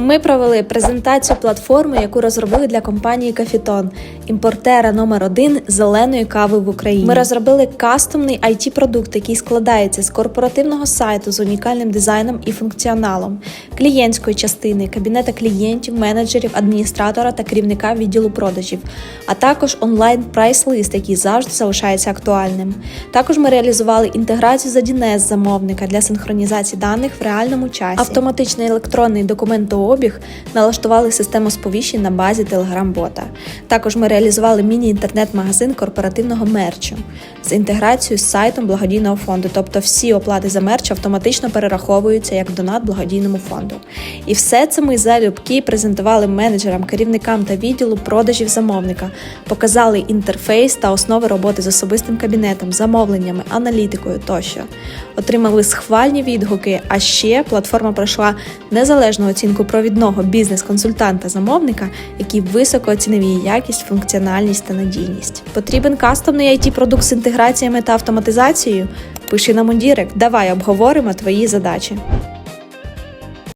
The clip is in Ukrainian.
Ми провели презентацію платформи, яку розробили для компанії Кафітон, імпортера номер один зеленої кави в Україні. Ми розробили кастомний it продукт який складається з корпоративного сайту з унікальним дизайном і функціоналом, клієнтської частини, кабінета клієнтів, менеджерів, адміністратора та керівника відділу продажів, а також онлайн прайс-лист, який завжди залишається актуальним. Також ми реалізували інтеграцію з 1С замовника для синхронізації даних в реальному часі. Автоматичний електронний документообіг налаштували систему сповіщень на базі Telegram-бота. Також ми реалізували міні-інтернет-магазин корпоративного мерчу з інтеграцією з сайтом благодійного фонду, тобто всі оплати за мерч автоматично перераховуються як донат благодійному фонду. І все це ми залюбки презентували менеджерам, керівникам та відділу продажів замовника, показали інтерфейс та основи роботи з особистим кабінетом, замовленнями, аналітикою тощо. Отримали схвальні відгуки, а ще платформа пройшла незалежну оцінку провідного бізнес-консультанта замовника, який високо оцінив її якість, функціональність та надійність. Потрібен кастомний it продукт з інтеграціями та автоматизацією? Пиши нам у Дірект, давай обговоримо твої задачі.